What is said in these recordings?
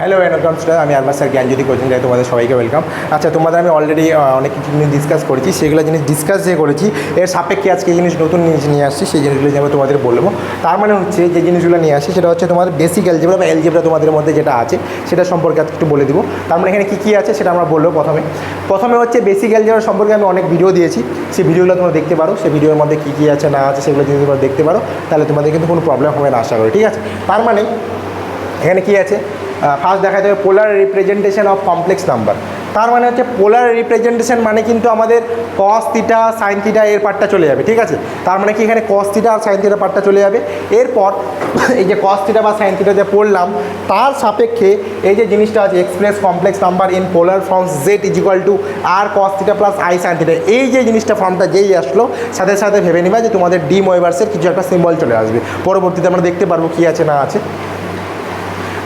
Hello welcome student আমি আরবাস sir জ্ঞানজ্যোতি coaching যাই তোমাদের সবাইকে ওয়েলকাম আচ্ছা তোমাদের আমি অলরেডি অনেক কিছু জিনিস ডিসকাস করেছি, সেগুলো জিনিস ডিসকাস যে করেছি, এর সাপেক্ষে আজকে জিনিস নতুন জিনিস নিয়ে আসছি, সেই জিনিসগুলো আমি তোমাদের বলব। তার মানে হচ্ছে, যে জিনিসগুলো নিয়ে আসছি, সেটা হচ্ছে তোমাদের বেসিক অ্যালজেব্রা বা অ্যালজেব্রা তোমাদের মধ্যে যেটা আছে, সেটা সম্পর্কে আজকে একটু বলে দিব। তার মানে এখানে কী কী আছে, সেটা আমরা বলব প্রথমে। প্রথমে হচ্ছে বেসিক অ্যালজেব্রা সম্পর্কে আমি অনেক ভিডিও দিয়েছি, সেই ভিডিওগুলো তোমরা দেখতে পারো, সেই ভিডিওর মধ্যে কী কী আছে, না আছে, সেগুলো যদি তোমরা দেখতে পারো, তাহলে তোমাদের কিন্তু কোনো প্রবলেম হবে না, আশা করি, ঠিক আছে? তার মানে এখানে কী আছে? ফার্স্ট দেখা যাবে polar representation of complex number তার মানে হচ্ছে পোলার রিপ্রেজেন্টেশন মানে কিন্তু আমাদের কস থিটা সাইন থিটা এর পার্টটা চলে যাবে, ঠিক আছে? তার মানে কি এখানে কস থিটা আর সাইন থিটা পার্টটা চলে যাবে? এরপর এই যে কস থিটা বা সাইন থিটা যে পড়লাম, তার সাপেক্ষে এই যে জিনিসটা আছে express complex number in polar forms Z is equal to R cos theta plus I sine theta এই যে জিনিসটা ফর্মটা যেই আসলো, সাথে সাথে ভেবে নিবা যে তোমাদের ডি ওয়েভার্সের কিছু একটা সিম্বল চলে আসবে। পরবর্তীতে আমরা দেখতে পারব কী আছে না আছে।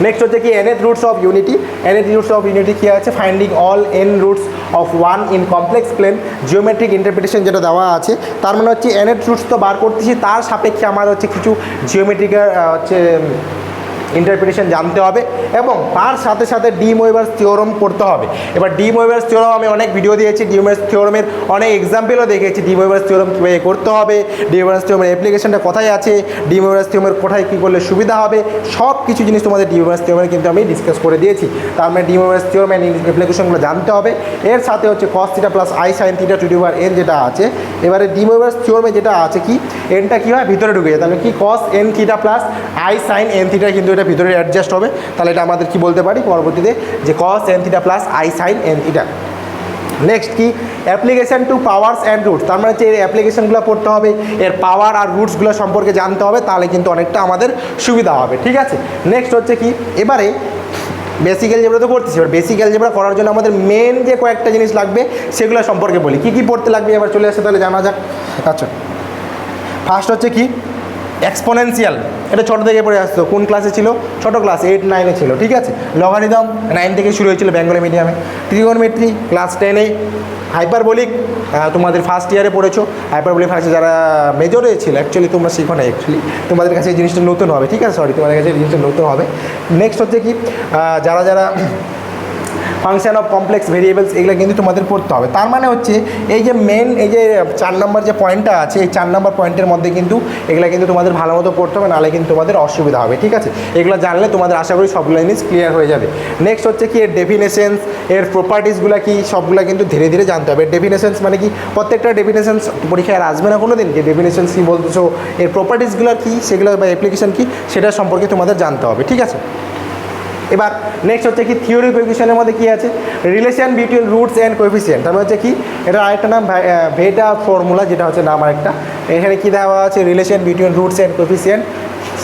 নেক্সট হচ্ছে কি nth roots of unity nth roots of unity কী আছে? Finding all N roots of one in complex plane geometric interpretation যেটা দেওয়া আছে, তার মানে হচ্ছে এনএথ রুটস তো বার করতেছি, তার সাপেক্ষে আমার হচ্ছে কিছু জিওমেট্রিকের হচ্ছে ইন্টারপ্রিটেশন জানতে হবে এবং তার সাথে সাথে ডি মোয়েভার্স থিওরম পড়তে হবে। এবার ডি মোয়েভার্স থিওরম আমি অনেক ভিডিও দিয়েছি ডি মোয়েভার্স থিওরমের অনেক এক্সাম্পলও দেখেছি ডি মোয়েভার্স থিওরম কীভাবে করতে হবে ডি মোয়েভার্স থিওরমের অ্যাপ্লিকেশনটা কোথায় আছে ডি মোয়েভার্স থিওরমের কোথায় কী করলে সুবিধা হবে সব কিছু জিনিস তোমাদের ডি মোয়েভার্স থিওরমের কিন্তু আমি ডিসকাস করে দিয়েছি। তার মানে ডি মোয়েভার্স থিওরমের অ্যাপ্লিকেশনগুলো জানতে হবে। এর সাথে হচ্ছে cos theta plus I sine theta to ডিভার N যেটা আছে, এবারে ডি মোয়েভার্স থিওরমে যেটা আছে কি এনটা কী হয় ভিতরে ঢুকে যায়? তাহলে কি cos N theta plus I sine N theta কিন্তু এটা ভিতরে অ্যাডজাস্ট হবে। তাহলে এটা আমাদের কি বলতে পারি? পরবর্তীতে যে cos N theta plus I sine N theta next কি? Application to powers and roots তার মানে এর অ্যাপ্লিকেশনগুলো পড়তে হবে, এর পাওয়ার আর রুটসগুলো সম্পর্কে জানতে হবে, তাহলে কিন্তু অনেকটা আমাদের সুবিধা হবে, ঠিক আছে? নেক্সট হচ্ছে কি? এবারে বেসিক অ্যালজেব্রা তো করতেছি এবার বেসিক অ্যালজেব্রা করার জন্য আমাদের মেন যে কয়েকটা জিনিস লাগবে, সেগুলো সম্পর্কে বলি। কী কী পড়তে লাগবে? এবার চলে আসে তাহলে জানা যাক। আচ্ছা। ফার্স্ট হচ্ছে কি? এক্সপোনেনশিয়াল এটা ছোটো থেকে পড়ে আসতো। কোন ক্লাসে ছিল? ছোটো ক্লাস এইট নাইনে ছিল, ঠিক আছে? লগারিদম নাইন থেকে শুরু হয়েছিল বেঙ্গলি মিডিয়ামে ত্রিগোনমেট্রি ক্লাস টেনে হাইপারবলিক তোমাদের ফার্স্ট ইয়ারে পড়েছো। হাইপারবলিক ফার্স্ট যারা মেজরে ছিল অ্যাকচুয়ালি তোমরা শিখো না অ্যাকচুয়ালি তোমাদের কাছে এই জিনিসটা নতুন হবে, ঠিক আছে? সরি তোমাদের কাছে এই জিনিসটা নতুন হবে। নেক্সট হচ্ছে কি? যারা যারা ফাংশন অফ কমপ্লেক্স ভেরিয়েবলস এগুলো কিন্তু তোমাদের পড়তে হবে। তার মানে হচ্ছে এই যে মেন এই যে চার নম্বর যে পয়েন্টটা আছে, এই চার নম্বর পয়েন্টের মধ্যে কিন্তু এগুলো কিন্তু তোমাদের ভালো মতো পড়তে হবে, নাহলে কিন্তু তোমাদের অসুবিধা হবে, ঠিক আছে? এগুলো জানলে তোমাদের আশা করি সবগুলো জিনিস ক্লিয়ার হয়ে যাবে। নেক্সট হচ্ছে কি, এর ডেফিনেশনস এর প্রপার্টিসগুলো কি, সবগুলো কিন্তু ধীরে ধীরে জানতে হবে। ডেফিনেশনস মানে কি, প্রত্যেকটা ডেফিনেশনস পরীক্ষায় আর আসবে না কোনো দিন যে ডেফিনেশনস কী বলতেছো, এর প্রপার্টিসগুলো কী, সেগুলো বা অ্যাপ্লিকেশন কী, সেটা সম্পর্কে তোমাদের জানতে হবে, ঠিক আছে? এবার নেক্সট হচ্ছে কি থিওরি কোয়েফিসিয়েন্টের মধ্যে কী আছে? Relation between roots and coefficient তারপরে হচ্ছে কি, এটা আরেকটা নাম ভেটা ফর্মুলা যেটা হচ্ছে নাম আরেকটা। এখানে কী দেওয়া আছে? Relation between roots and coefficient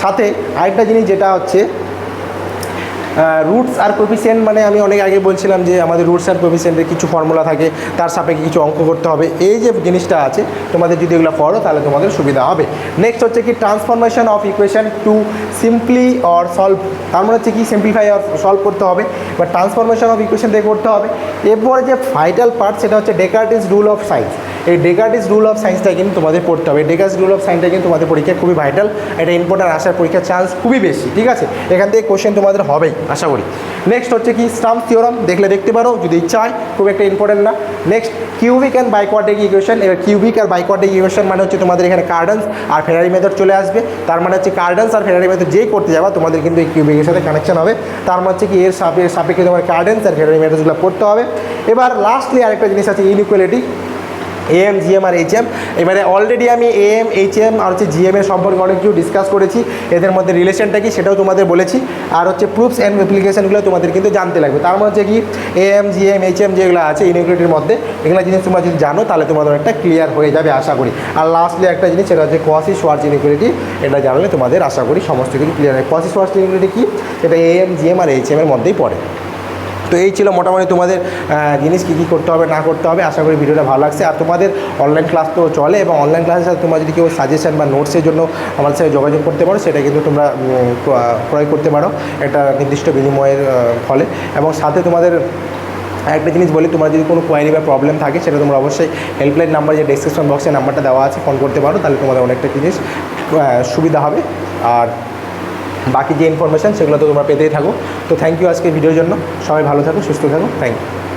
সাথে আরেকটা জিনিস যেটা হচ্ছে রুটস আর কোফিসিয়েন্ট মানে আমি অনেক আগে বলছিলাম যে আমাদের রুটস আর কোফিসিয়েন্টের কিছু ফর্মুলা থাকে, তার সাপেক্ষে কিছু অঙ্ক করতে হবে। এই যে জিনিসটা আছে, তোমাদের যদি এগুলো পড়ো, তাহলে তোমাদের সুবিধা হবে। নেক্সট হচ্ছে কি transformation of equation to simply or solve তার মানে হচ্ছে কি সিম্পলিফাই অর সলভ করতে হবে, বা ট্রান্সফরমেশন অফ ইকুয়েশন দিয়ে করতে হবে। এরপরে যে ভাইটাল পার্ট সেটা হচ্ছে ডেকার্টিস রুল অফ সাইন্স এই ডেকার্টিস রুল অফ সায়েন্সটা কিন্তু তোমাদের পড়তে হবে। ডেকার্টিস রুল অফ সায়েন্সটা কিন্তু তোমাদের পরীক্ষা খুবই ভাইটাল এটা ইম্পর্টেন্ট আসার পরীক্ষার চান্স খুবই বেশি, ঠিক আছে? এখান থেকে কোশ্চেন তোমাদের হবেই, আশা করি। নেক্সট হচ্ছে কি? স্টাম্প থিওরাম দেখলে দেখতে পারো, যদি হয়, খুব একটা ইম্পর্টেন্ট না। Next cubic and biquadratic equation এবার কিউবিক আর বাইকোয়ার্ডিক ইকুয়েশন মানে হচ্ছে তোমাদের এখানে কার্ডেন্স আর ফেরারি মেথড চলে আসবে। তার মানে হচ্ছে কার্ডেন্স আর ফেরারি মেথড যেই করতে যাবা, তোমাদের কিন্তু এই কিউবিকের সাথে কানেকশন হবে। তার মানে হচ্ছে কি, এর সাপে সাপেক্ষে তোমার কার্ডেন্স আর ফেরারি মেথডগুলো পড়তে হবে। এবার লাস্টলি আরেকটা জিনিস আছে ইনইকুয়ালিটি এএম জিএম আর এইচ এম এবারে অলরেডি আমি এএম এইচ এম আর হচ্ছে জিএম এর সম্পর্কে অনেক কিছু ডিসকাস করেছি। এদের মধ্যে রিলেশনটা কি সেটাও তোমাদের বলেছি। আর হচ্ছে প্রুফস অ্যান্ড অ্যাপ্লিকেশনগুলো তোমাদের কিন্তু জানতে লাগবে। তার মধ্যে কি এএম জিএম এইচ এম যেগুলো আছে ইনইকুয়ালিটির মধ্যে, এগুলো জিনিস তোমরা যদি জানো, তাহলে তোমাদের একটা ক্লিয়ার হয়ে যাবে, আশা করি। আর লাস্টলি একটা জিনিস, সেটা হচ্ছে কোয়াসি সোয়ার্চ ইনইকুয়ালিটি এটা জানলে তোমাদের আশা করি সমস্ত কিছু ক্লিয়ার হয় কোয়াসি সোয়ার্চ ইনইকুয়ালিটি কি? এটা এএম জিএম আর এইচ এম এর মধ্যেই পড়ে। তো এই ছিল মোটামুটি তোমাদের জিনিস কী কী করতে হবে, না করতে হবে, আশা করি ভিডিওটা ভালো লাগছে। আর তোমাদের অনলাইন ক্লাস তো চলে এবং অনলাইন ক্লাসের সাথে তোমরা যদি কেউ সাজেশন বা নোটসের জন্য আমার সাথে যোগাযোগ করতে পারো, সেটা কিন্তু তোমরা ক্রয় করতে পারো একটা নির্দিষ্ট বিনিময়ের ফলে। এবং সাথে তোমাদের আরেকটা জিনিস বলি, তোমার যদি কোনো কোয়ারি বা প্রবলেম থাকে, সেটা তোমরা অবশ্যই হেল্পলাইন নাম্বার যে ডেসক্রিপশন বক্সে নাম্বারটা দেওয়া আছে ফোন করতে পারো, তাহলে তোমাদের অনেকটা জিনিস সুবিধা হবে। আর বাকি যে ইনফরমেশান সেগুলো তো তোমরা পেতেই থাকো। তো থ্যাংক ইউ আজকে ভিডিওর জন্য। সবাই ভালো থাকো, সুস্থ থাকো। Thank you